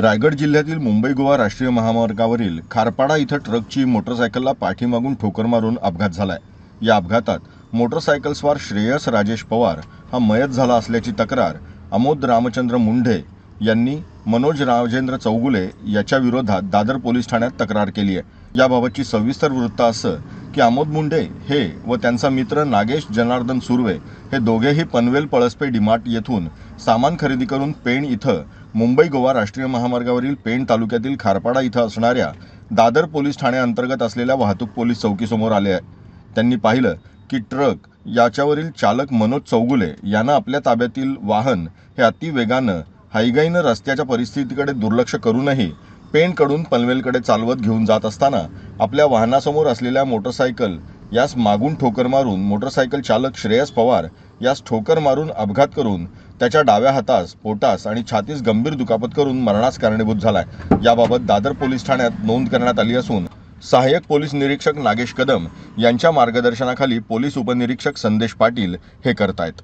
रायगड जिल्ह्यातील मुंबई गोवा राष्ट्रीय महामार्गावरील खारपाडा इथं ट्रकची मोटरसायकलला पाठीमागून ठोकर मारून अपघात झालाय. या अपघातात मोटरसायकलस्वार श्रेयस राजेश पवार हा मयत झाला असल्याची तक्रार अमोद रामचंद्र मुंढे यांनी मनोज राजेंद्र चौगुले याच्या विरोधात दादर पोलीस ठाण्यात तक्रार केली आहे याबाबतची सविस्तर वृत्त असं की आमोद मुंडे हे व त्यांचा मित्र नागेश जनार्दन सुर्वे हे दोघेही पनवेल पळसपे डिमार्ट येथून सामान खरेदी करून पेण इथं मुंबई गोवा राष्ट्रीय महामार्गावरील पेण तालुक्यातील खारपाडा इथं असणाऱ्या दादर पोलीस ठाण्याअंतर्गत असलेल्या वाहतूक पोलीस चौकीसमोर आले आहे. त्यांनी पाहिलं की ट्रक याच्यावरील चालक मनोज चौगुले यांना आपल्या ताब्यातील वाहन हे अतिवेगानं हायगाईनं रस्त्याच्या परिस्थितीकडे दुर्लक्ष करूनही पेणकडून पनवेलकडे चालवत घेऊन जात असताना आपल्या वाहनासमोर असलेल्या मोटरसायकल यास मागून ठोकर मारून मोटरसायकल चालक श्रेयस पवार यास ठोकर मारून अपघात करून त्याच्या डाव्या हातास पोटास आणि छातीस गंभीर दुखापत करून मरणास कारणीभूत झालाय. याबाबत दादर पोलीस ठाण्यात नोंद करण्यात आली असून सहाय्यक पोलीस निरीक्षक नागेश कदम यांच्या मार्गदर्शनाखाली पोलीस उपनिरीक्षक संदेश पाटील हे करतायत.